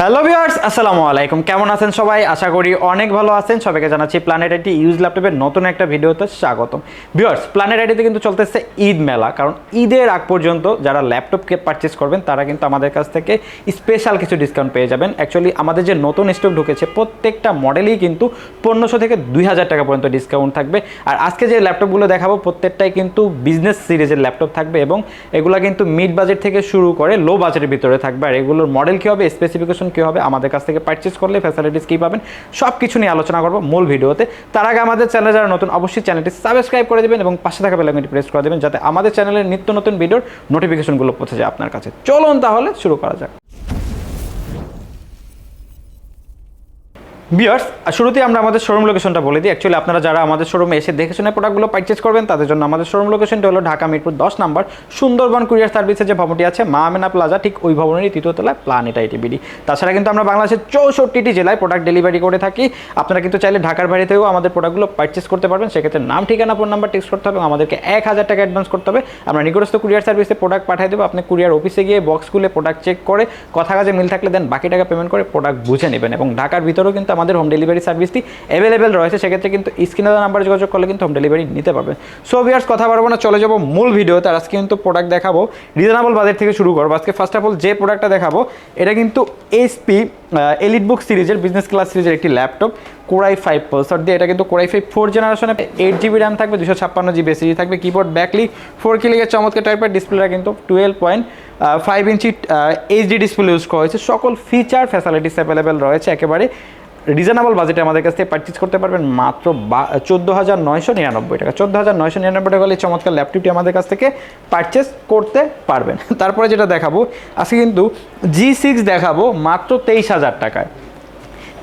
Hello viewers আসসালামু আলাইকুম কেমন আছেন সবাই? আশা করি অনেক ভালো আছেন। সবাইকে জানাচ্ছি প্ল্যানেট আইটি ইউজ ল্যাপটপের নতুন একটা ভিডিওতে স্বাগতম। ভিউয়ার্স প্ল্যানেট আইটিতে কিন্তু চলতেছে ঈদ মেলা। কারণ ঈদের আগ পর্যন্ত যারা ল্যাপটপকে পারচেস করবেন, তারা কিন্তু আমাদের কাছ থেকে স্পেশাল কিছু ডিসকাউন্ট পেয়ে যাবেন। অ্যাকচুয়ালি আমাদের যে নতুন স্টক ঢুকেছে, প্রত্যেকটা মডেলই কিন্তু পনেরোশো থেকে দুই হাজার টাকা পর্যন্ত ডিসকাউন্ট থাকবে। আর আজকে যে ল্যাপটপগুলো দেখাবো, প্রত্যেকটাই কিন্তু বিজনেস সিরিজের ল্যাপটপ থাকবে এবং এগুলো কিন্তু মিড বাজেট থেকে শুরু করে লো বাজেটের ভিতরে থাকবে। আর এগুলোর মডেল কী হবে? স্পেসিফিকেশন কী হবে, আমাদের কাছ থেকে পারচেস করলে ফ্যাসিলিটিস কী পাবেন সব কিছু নিয়ে আলোচনা করব মূল ভিডিওতে। তার আগে আমাদের চ্যানেল যারা নতুন, অবশ্যই চ্যানেলটি সাবস্ক্রাইব করে দেবেন এবং পাশে থাকা বেলাইকনটি প্রেস করে দেবেন, যাতে আমাদের চ্যানেলের নিত্য নতুন ভিডিওর নোটিফিকেশনগুলো পৌঁছে যায় আপনার কাছে। চলুন তাহলে শুরু করা যাক। বিয়ার্স শুরুতেই আমরা আমাদের শোরুম লোকেশনটা বলে দিই। অ্যাকচুয়ালি আপনারা যারা আমাদের শোরুমে এসে দেখে শুনে প্রোডাক্টগুলো পারচেস করবেন, তাদের জন্য আমাদের শোরুম লোকেশনটা হলো ঢাকা মিরপুর দশ নম্বর সুন্দরবন কুরিয়ার সার্ভিসের যে ভবনটি আছে, মা আমেনা প্লাজা ঠিক ওই ভবনেরই তৃতীয় তলায় প্লানেট আইটিবিডি তাছাড়া কিন্তু আমরা বাংলাদেশের চৌষট্টিটি জেলায় প্রোডাক্ট ডেলিভারি করে থাকি। আপনারা কিন্তু চাইলে ঢাকার বাইরে থেকেও আমাদের প্রোডাক্টগুলো পারচেস করতে পারবেন। সেক্ষেত্রে নাম, ঠিকানা ফোন নাম্বার টেক্সট করতে হবে। আমাদেরকে এক হাজার টাকা অ্যাডভান্স করতে হবে। আমরা নিকটস্থ কুরিয়ার সার্ভিসে প্রোডাক্ট পাঠিয়ে দেবো। আপনি কুরিয়ার অফিসে গিয়ে বক্স খুলে প্রোডাক্ট চেক করে, কথা কাজে মিল থাকলে দেন। বাকি টাকা পেমেন্ট করে প্রোডাক্ট বুঝে নেবেন। এবং ঢাকার ভিতরেও কিন্তু আমাদের হোম ডেলিভারি সার্ভিসটি অ্যাভেলেবেল রয়েছে, সেক্ষেত্রে কিন্তু স্ক্রিনে নাম্বারে যোগাযোগ করলে কিন্তু হোম ডেলিভারি নিতে পারবেন সো ভিয়ার্স কথা পারব না, চলে যাব মূল ভিডিওতে আর আজকে কিন্তু প্রোডাক্ট দেখাবো রিজনেবল বাজেট থেকে শুরু করব। আজকে ফার্স্ট অফ অল যে প্রোডাক্টটা দেখাবো, এটা কিন্তু এইচপি এলিট বুক সিরিজের বিজনেস ক্লাস সিরিজের একটি ল্যাপটপ কোরাই ফাইভ পালসার দিয়ে। এটা কিন্তু কোরাই ফাইভ ফোর জেনারেশনে এইট জিবি র্যাম থাকবে দুশো ছাপ্পান্ন জিবি এসিজি থাকবে কিবোর্ড ব্যাকলি ফোর কিলিগের চমৎকার টাইপের ডিসপ্লেটা কিন্তু twelve point five inch HD display use করা হয়েছে। সকল ফিচার ফ্যাসিলিটিস অ্যাভেলেবেল রয়েছে একেবারে রিজনেবল বাজেটে আমাদের কাছ থেকে পারচেজ করতে পারবেন মাত্র চোদ্দ হাজার নয়শো নিরানব্বই টাকা। চোদ্দ হাজার নয়শো নিরানব্বই টাকা হলে চমৎকার ল্যাপটপটি আমাদের কাছ থেকে পারচেস করতে পারবেন। তারপরে যেটা দেখাবো, আজকে কিন্তু জি সিক্স দেখাবো মাত্র তেইশ হাজার টাকায়।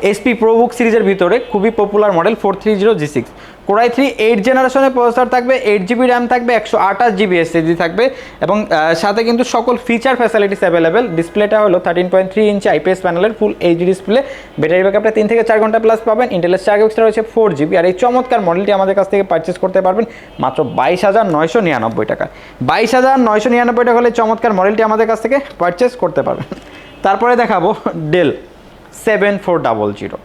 এসপি প্রোবুক সিরিজের ভিতরে খুবই popular model four three zero G six Core i three eight জেনারেশনের প্রসেসর থাকবে এইট জিবি র্যাম থাকবে, একশো আঠাশ জিবি এসএসডি থাকবে এবং সাথে কিন্তু সকল ফিচার ফ্যাসিলিটিস অ্যাভেলেবেল ডিসপ্লেটা হলো thirteen point three inch IPS প্যানেলের ফুল এইচডি ডিসপ্লে ব্যাটারি ব্যাকআপটা তিন থেকে চার ঘণ্টা প্লাস পাবেন। ইন্টেলের চার এক্সট্রা রয়েছে ফোর জিবি আর এই চমৎকার মডেলটি আমাদের কাছ থেকে পারচেস করতে পারবেন মাত্র বাইশ হাজার নয়শো নিরানব্বই টাকা বাইশ হাজার নয়শো নিরানব্বই টাকা হলে চমৎকার মডেলটি আমাদের কাছ থেকে পারচেস করতে পারবেন। তারপরে দেখাবো Dell seven four double zero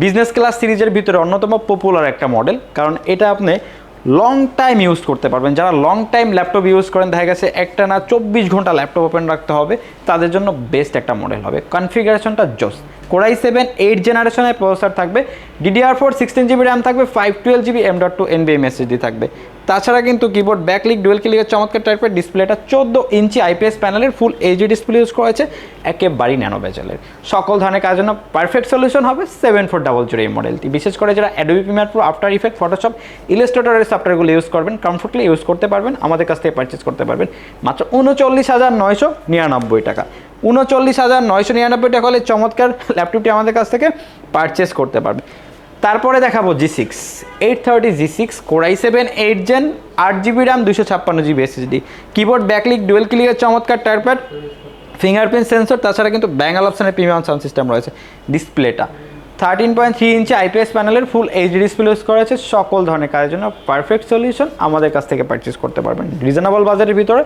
business class সিরিজের ভিতরে অন্যতম পপুলার একটা মডেল কারণ এটা আপনি লং টাইম ইউজ করতে পারবেন। যারা লং টাইম ল্যাপটপ ইউজ করেন, দেখা গেছে একটা না চব্বিশ ঘণ্টা ল্যাপটপ ওপেন রাখতে হবে, তাদের জন্য বেস্ট একটা মডেল হবে। কনফিগারেশনটা জোস কোরাই সেভেন এইট জেনারেশনের প্রসেসর থাকবে। DDR four sixteen GB RAM থাকবে five twelve GB M dot two এনবিএম SSD থাকবে। তাছাড়া কিন্তু কিবোর্ড ব্যাকলিক ডুয়েল ক্লিকের চমৎকার টাইপের ডিসপ্লেটা চোদ্দ ইঞ্চি আইপিএস প্যানেলের ফুল এইচডি ডিসপ্লে ইউজ করা হয়েছে, একেবারেই ন্যানো বেজেলের সকল ধরনের কাজের জন্য পারফেক্ট সলিউশন হবে সেভেন ফোর ডাবল জিরো এই মডেলটি বিশেষ করে যারা Adobe Premiere Pro After Effect Photoshop ইলাস্ট্রেটরের সফটওয়্যারগুলো ইউজ করবেন কমফোর্টলি ইউজ করতে পারবেন, আমাদের কাছ থেকে পারচেস করতে পারবেন। মাত্র উনচল্লিশ হাজার নয়শো নিরানব্বই টাকা। উনচল্লিশ হাজার নয়শো নিরানব্বই টাকা হলে চমৎকার ল্যাপটপটি আমাদের কাছ থেকে পারচেস করতে পারবে তারপরে দেখাবো G six eight thirty G six Core i seven eight gen আট জিবি র্যাম দুশো ছাপ্পান্ন GB SSD keyboard backlit dual ক্লিকের চমৎকার টাইপের ফিঙ্গারপ্রিন্ট সেন্সর তাছাড়া কিন্তু ব্যাঙ্গাল অপশনের প্রিমিয়াম সাউন্ড সিস্টেম রয়েছে ডিসপ্লেটা thirteen point three inch IPS প্যানেলের ফুল এইচডি ডিসপ্লে ইউজ করা হয়েছে, সকল ধরনের কাজের জন্য পারফেক্ট সলিউশন আমাদের কাছ থেকে পারচেস করতে পারবেন। রিজনেবল বাজারের ভিতরে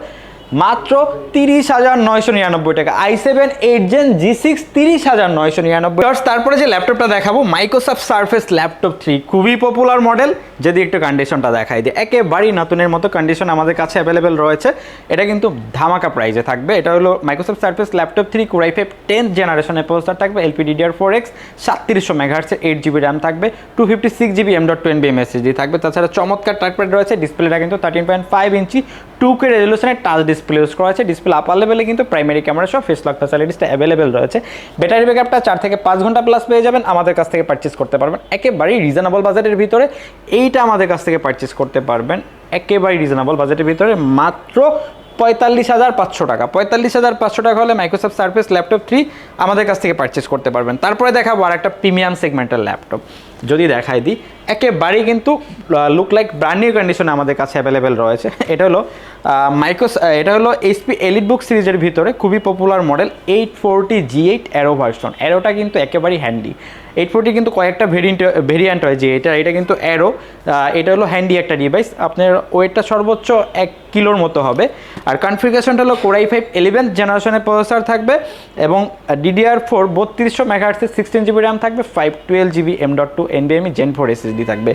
মাত্র তিরিশ হাজার নয়শো নিরানব্বই টাকা। I seven eight gen G six তিরিশ হাজার নয়শো নিরানব্বই। তারপরে যে ল্যাপটপটা দেখাবো মাইক্রোসফট সার্ফেস ল্যাপটপ থ্রি খুবই পপুলার মডেল যদি একটু কন্ডিশনটা দেখাই দিই, একেবারেই নতুনের মতো কন্ডিশন আমাদের কাছে অ্যাভেলেবেল রয়েছে। এটা কিন্তু ধামাকা প্রাইজে থাকবে। এটা হলো Microsoft Surface laptop three Core i five tenth জেনারেশনের প্রসেসর থাকবে এলপিডিডিআর ফোর এক্স সাতত্রিশশো মেগাহার্সের এইট জিবি র্যাম থাকবে two fifty six GB M dot twenty MSSD থাকবে। তাছাড়া চমৎকার টাইপেড রয়েছে ডিসপ্লেটা কিন্তু thirteen point five inch two K রেজলিউশনে touch display use করা আছে ডিসপ্লে আপার লেভেলে কিন্তু প্রাইমারি ক্যামেরা সহ ফেস লক ফ্যাসিলিটিসটা অ্যাভেলেবেল রয়েছে। ব্যাটারি ব্যাকআপটা চার থেকে পাঁচ ঘণ্টা প্লাস পেয়ে যাবেন। আমাদের কাছ থেকে পারচেস করতে পারবেন। একেবারেই রিজনেবল বাজেটের ভিতরে এইটা আমাদের কাছ থেকে পারচেস করতে পারবেন। একেবারেই রিজনেবল বাজেটের ভিতরে। মাত্র পঁয়তাল্লিশ হাজার পাঁচশো টাকা। পঁয়তাল্লিশ হাজার পাঁচশো টাকা হলে মাইক্রোসফট সার্ফেস ল্যাপটপ থ্রি আমাদের কাছ থেকে পারচেস করতে পারবেন। তারপরে দেখাবো আর একটা প্রিমিয়াম সেগমেন্টের ল্যাপটপ যদি দেখাই দিই, একেবারেই কিন্তু লুক লাইক ব্র্যান্ড নিউ কন্ডিশনে আমাদের কাছে অ্যাভেলেবেল রয়েছে। এটা হলো মাইক্রোস এটা হলো এইচপি এলিট বুক সিরিজের ভিতরে খুবই popular model eight forty G eight aero version অ্যারোটা কিন্তু একেবারেই হ্যান্ডি এইট ফোরটি কিন্তু কয়েকটা ভেরিয়েন্ট ভেরিয়েন্ট হয় যে এটা এটা কিন্তু অ্যারো এটা হলো হ্যান্ডি একটা ডিভাইস আপনার ওয়েটটা সর্বোচ্চ এক কিলোর মতো হবে। আর কনফিগারেশনটা হলো কোরাই ফাইভ ইলেভেন্থ জেনারেশনের প্রসেসর থাকবে এবং ডিডিআর ফোর বত্রিশশো মেগাহার্সের সিক্সটিন জিবি র্যাম থাকবে five twelve GB M dot two এনবিএমই gen four SSD থাকবে।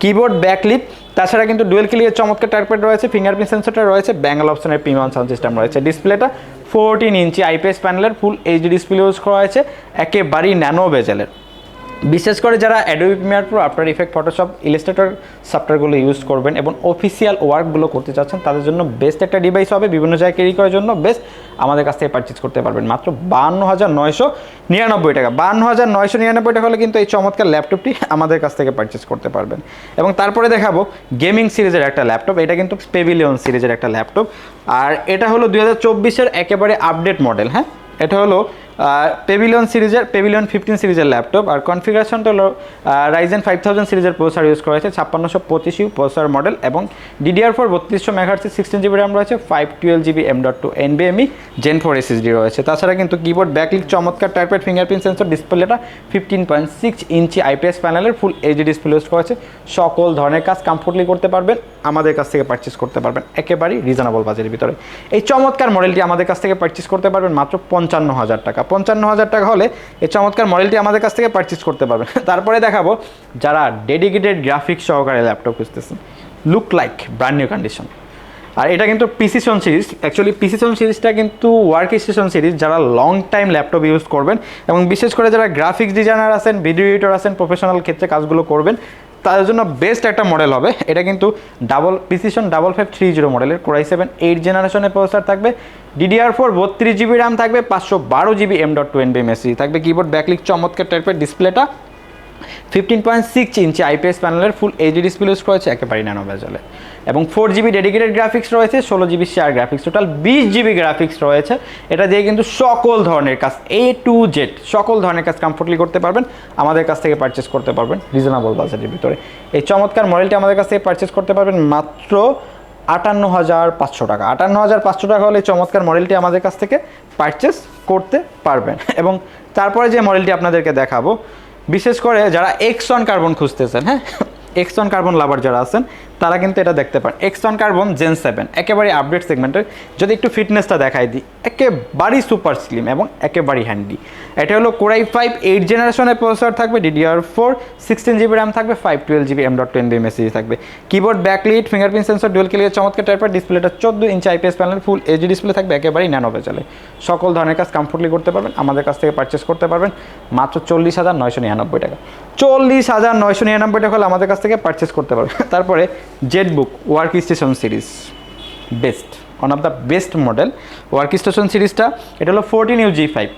কিবোর্ড ব্যাকলিপ তাছাড়া কিন্তু ডুয়েল ক্লিয়ার চমৎকার টার্পেট রয়েছে ফিঙ্গারপ্রিন্ট সেন্সরটা রয়েছে ব্যাঙ্গল অপশনের প্রিমিয়াম সাউন্ড সিস্টেম রয়েছে। ডিসপ্লেটা ফোরটিন ইঞ্চি আইপিএস প্যানেলের ফুল এইচডি ডিসপ্লে ইউজ করা হয়েছে, একেবারেই ন্যানো বেজেলের বিশেষ করে যারা Adobe Premiere Pro After Effect Photoshop Illustrator সফটওয়্যারগুলো ইউজ করবেন এবং অফিসিয়াল ওয়ার্কগুলো করতে চাচ্ছেন, তাদের জন্য বেস্ট একটা ডিভাইস হবে বিভিন্ন জায়গায় ক্যারি করার জন্য বেস্ট আমাদের কাছ থেকে পারচেজ করতে পারবেন মাত্র বান্ন হাজার নয়শো নিরানব্বই টাকা। বান্ন হাজার নয়শো নিরানব্বই টাকা হলে কিন্তু এই চমৎকার ল্যাপটপটি আমাদের কাছ থেকে পারচেজ করতে পারবেন। এবং তারপরে দেখাবো গেমিং সিরিজের একটা ল্যাপটপ এটা কিন্তু পেভিলিয়ন সিরিজের একটা ল্যাপটপ আর এটা হলো দুই হাজার চব্বিশের একেবারে আপডেট মডেল হ্যাঁ? এটা হলো পেভিলিয়ন সিরিজের পেভিলিয়ন ফিফটিন সিরিজের ল্যাপটপ আর কনফিগারেশনটা হলো রাইজেন ফাইভ থাউজেন্ড সিরিজের প্রসেসর ইউজ করা হয়েছে, ছাপ্পান্নশো পঁচিশ ইউ প্রসেসর মডেল এবং ডিডিআর ফোর বত্রিশশো মেগাহার্সের সিক্সটিন জিবি র্যাম রয়েছে five twelve GB M dot two এনবিএমই gen four SSD রয়েছে। তাছাড়া কিন্তু কিবোর্ড ব্যাকলিক চমৎকার টাইপের ফিঙ্গারপ্রিন্ট সেন্সর ডিসপ্লেটা fifteen point six inch IPS প্যানেলের ফুল এইচডি ডিসপ্লে ইউজ করা হয়েছে। সকল ধরনের কাজ কমফোর্টলি করতে পারবেন, আমাদের কাছ থেকে পারচেস করতে পারবেন, একেবারেই রিজনেবল বাজেটের ভিতরে। এই চমৎকার মডেলটি আমাদের কাছ থেকে পারচেস করতে পারবেন মাত্র পঞ্চান্ন হাজার টাকা। পঞ্চান্ন হাজার টাকা হলে এই চমৎকার মডেলটি আমাদের কাছ থেকে পারচেস করতে পারবেন। তারপরে দেখাবো যারা ডেডিকেটেড গ্রাফিক্স সহকারে ল্যাপটপ খুঁজতেছেন। Look like brand new condition আর এটা কিন্তু পিসিশন সিরিজ অ্যাকচুয়ালি পিসিশন সিরিজটা কিন্তু ওয়ার্ক স্টেশন সিরিজ যারা লং টাইম ল্যাপটপ ইউজ করবেন এবং বিশেষ করে যারা গ্রাফিক্স ডিজাইনার আছেন ভিডিও এডিটর আছেন প্রফেশনাল ক্ষেত্রে কাজগুলো করবেন, তাদের জন্য বেস্ট একটা মডেল হবে। এটা কিন্তু double precision double five three zero মডেলের কোরাই সেভেন এইট জেনারেশনের প্রসেসর থাকবে। ডিডিআর ফোর বত্রিশ জিবি র্যাম থাকবে, পাঁচশো বারো GB M dot two NV থাকবে কিবোর্ড ব্যাকলিক চমৎকার টাইপের ডিসপ্লেটা fifteen point six inch IPS প্যানেলের ফুল এইচডি ডিসপ্লে ইউজ করেছে একেবারে ন্যানো বেজলে এবং ফোর জিবি ডেডিকেটেড গ্রাফিক্স রয়েছে, ষোলো জিবি শেয়ার গ্রাফিক্স টোটাল বিশ জিবি গ্রাফিক্স রয়েছে। এটা দিয়ে কিন্তু সকল ধরনের কাজ এ টু জেড সকল ধরনের কাজ কমফোর্টলি করতে পারবেন। আমাদের কাছ থেকে পারচেস করতে পারবেন রিজনেবল বাজেটের ভিতরে। এই চমৎকার মডেলটি আমাদের কাছ থেকে পারচেস করতে পারবেন মাত্র আটান্ন হাজার পাঁচশো টাকা। আটান্ন হাজার পাঁচশো টাকা হলে এই চমৎকার মডেলটি আমাদের কাছ থেকে পারচেস করতে পারবেন। এবং তারপরে যে মডেলটি আপনাদেরকে দেখাবো, বিশেষ করে যারা এক্সন কার্বন খুঁজতেছেন হ্যাঁ? এক্সন কার্বন লাভার যারা আছেন তারা কিন্তু এটা দেখতে পান X one Carbon gen seven একেবারে আপডেট সেগমেন্টের যদি একটু ফিটনেসটা দেখাই দিই, একেবারেই সুপার স্লিম এবং একেবারেই হ্যান্ডি এটা হলো কোরাই ফাইভ এইট জেনারেশনের প্রসেসর থাকবে DDR four sixteen GB RAM থাকবে five twelve GB M dot ten B message থাকবে। Keyboard backlit fingerprint sensor dual clear চমৎকার টাইপের ডিসপ্লেটা চোদ্দ inch IPS panel full HD display থাকবে, একেবারেই ন্যানো বেচালে সকল ধরনের কাজ কমফোর্টলি করতে পারবেন, আমাদের কাছ থেকে পারচেস করতে পারবেন, মাত্র চল্লিশ হাজার নয়শো নিরানব্বই টাকা। চল্লিশ হাজার নয়শো নিরানব্বই টাকা হলে আমাদের কাছ থেকে পারচেস করতে পারবেন। তারপরে ZBook work station series best one of the best model work station সিরিজটা এটা হলো fourteen U G five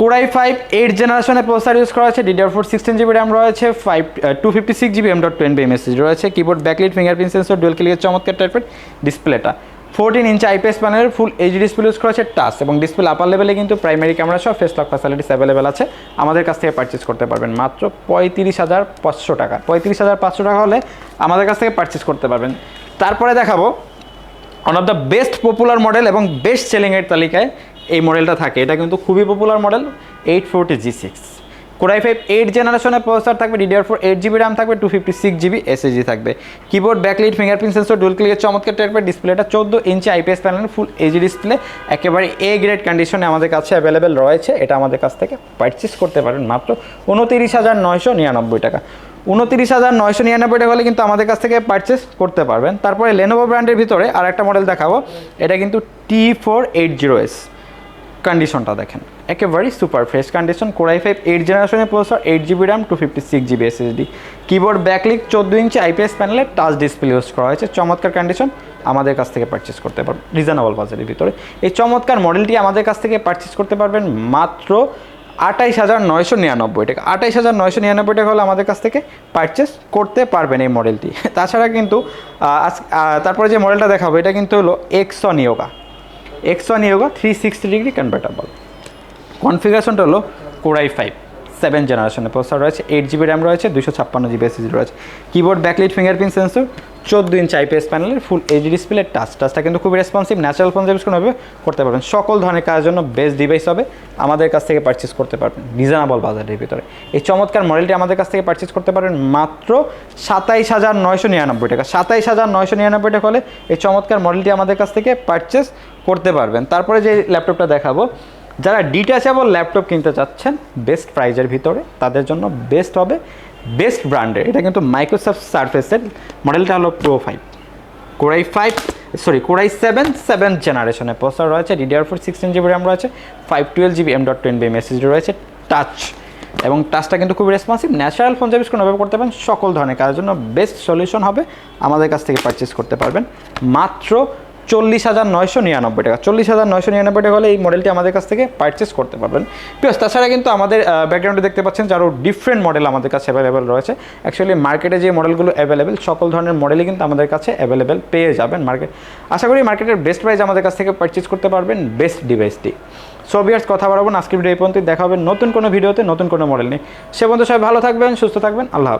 Core i five eight জেনারেশনের প্রসার ইউজ করা হয়েছে DDR four sixteen GB RAM রয়েছে five two fifty six GB M dot twenty MSS রয়েছে keyboard backlit fingerprint sensor dual ক্লিকের চমৎকার টাইপের ডিসপ্লেটা ফোরটিন ইঞ্চ আইপিএস প্যানেলের ফুল H display use করা হচ্ছে টাচ এবং ডিসপ্লে আপার লেভেলে কিন্তু প্রাইমারি ক্যামেরা সহ ফেস লক ফ্যাসিলিটিস অ্যাভেলেবেল আছে। আমাদের কাছ থেকে পারচেস করতে পারবেন মাত্র পঁয়ত্রিশ হাজার পাঁচশো টাকা। পঁয়ত্রিশ হাজার পাঁচশো টাকা হলে আমাদের কাছ থেকে পারচেস করতে পারবেন। তারপরে দেখাবো one of the best popular model এবং বেস্ট সেলিংয়ের তালিকায় এই মডেলটা থাকে। এটা কিন্তু খুবই popular model eight forty G six Core i five eight জেনারেশনের প্রসেসর থাকবে DDR four eight GB RAM থাকবে two fifty six GB SSD থাকবে। Keyboard backlit fingerprint sensor dual clear চমৎকার টাইপের ডিসপ্লেটা চোদ্দ inch IPS panel full HD display একেবারে A grade কন্ডিশনে আমাদের কাছে অ্যাভেলেবেল রয়েছে। এটা আমাদের কাছ থেকে পারচেস করতে পারেন মাত্র উনতিরিশ হাজার নয়শো নিরানব্বই টাকা। উনতিরিশ হাজার নয়শো নিরানব্বই টাকা হলে কিন্তু আমাদের কাছ থেকে পারচেস করতে পারবেন। তারপরে লেনোভো ব্র্যান্ডের ভিতরে আর একটা মডেল দেখাবো। এটা কিন্তু T four eight zero S কন্ডিশনটা দেখেন। একেবারেই super fresh condition Core i five eight জেনারেশনের processor eight GB RAM two fifty six GB SSD keyboard backlit চোদ্দ ইঞ্চি আইপিএস প্যানেলে টাচ ডিসপ্লে ইউজ করা হয়েছে। চমৎকার কন্ডিশন আমাদের কাছ থেকে পারচেস করতে পারবেন। রিজনেবল বাজারের ভিতরে। এই চমৎকার মডেলটি আমাদের কাছ থেকে পারচেস করতে পারবেন মাত্র আটাইশ হাজার নয়শো নিরানব্বই টাকা। আটাইশ হাজার নয়শো নিরানব্বই টাকা হলে আমাদের কাছ থেকে পারচেস করতে পারবেন এই মডেলটি তাছাড়া কিন্তু তারপরে যে মডেলটা দেখাবো, এটা কিন্তু হলো X one Yoga X one Yoga three sixty degree convertible কনফিগারেশনটা হলো কোরাই ফাইভ সেভেন জেনারেশনের প্রসেসর রয়েছে এইট জিবি র্যাম রয়েছে দুশো ছাপ্পান্ন জিবি এসএসডি রয়েছে। কিবোর্ড ব্যাকলাইট ফিঙ্গারপ্রিন্ট সেন্সর চোদ্দ ইঞ্চ আইপিএস প্যানেলের ফুল এইচডি ডিসপ্লে টাচ টাচটা কিন্তু খুবই রেসপন্সিভ ন্যাচারাল ফোন সার্ভিস কোনোভাবে করতে পারবেন। সকল ধরনের কাজের জন্য বেস্ট ডিভাইস হবে, আমাদের কাছ থেকে পারচেস করতে পারবেন রিজনেবল বাজারের ভিতরে। এই চমৎকার মডেলটি আমাদের কাছ থেকে পারচেস করতে পারবেন মাত্র সাতাইশ হাজার নয়শো নিরানব্বই টাকা। সাতাইশ হাজার নয়শো নিরানব্বই টাকা হলে এই চমৎকার মডেলটি আমাদের কাছ থেকে পারচেস করতে পারবেন। তারপরে যে ল্যাপটপটা দেখাবো যারা ডিট্যাচেবল ল্যাপটপ কিনতে চাচ্ছেন বেস্ট প্রাইজের ভিতরে, তাদের জন্য বেস্ট হবে বেস্ট ব্র্যান্ডের এটা কিন্তু মাইক্রোসফট সার্ফেসের মডেলটা হলো pro five core i five sorry core i seven seven জেনারেশনের প্রসেসর রয়েছে DDR four sixteen GB RAM রয়েছে five twelve GB M dot ten B SSD রয়েছে টাচ এবং টাচটা কিন্তু খুবই রেসপন্সিভ ন্যাচারাল ফোন সার্ভিস কোনোভাবে করতে পারেন, সকল ধরনের কাজের জন্য বেস্ট সলিউশন হবে, আমাদের কাছ থেকে পারচেস করতে পারবেন। মাত্র চল্লিশ হাজার নয়শো নিরানব্বই টাকা। চল্লিশ হাজার নয়শো নিরানব্বই টাকা হলে এই মডেলটি আমাদের কাছ থেকে পারচেস করতে পারবেন। প্লাস তাছাড়া কিন্তু আমাদের ব্যাকগ্রাউন্ডে দেখতে পাচ্ছেন যে আরও ডিফারেন্ট মডেল আমাদের কাছে অ্যাভেলেবেল রয়েছে। অ্যাকচুয়ালি মার্কেটে যে মডেলগুলো অ্যাভেলেবেল সকল ধরনের মডেলই কিন্তু আমাদের কাছে অ্যাভেলেবেল পেয়ে যাবেন মার্কেট আশা করি মার্কেটের বেস্ট প্রাইস আমাদের কাছ থেকে পারচেস করতে পারবেন বেস্ট ডিভাইসটি সো বিয়ার্স কথা বাড়াবো না। আজকের ভিডিও এই পর্যন্ত দেখা হবে নতুন কোনো ভিডিওতে নতুন কোনো মডেল নিয়ে। সে পর্যন্ত সবাই ভালো থাকবেন, সুস্থ থাকবেন। আল্লাহ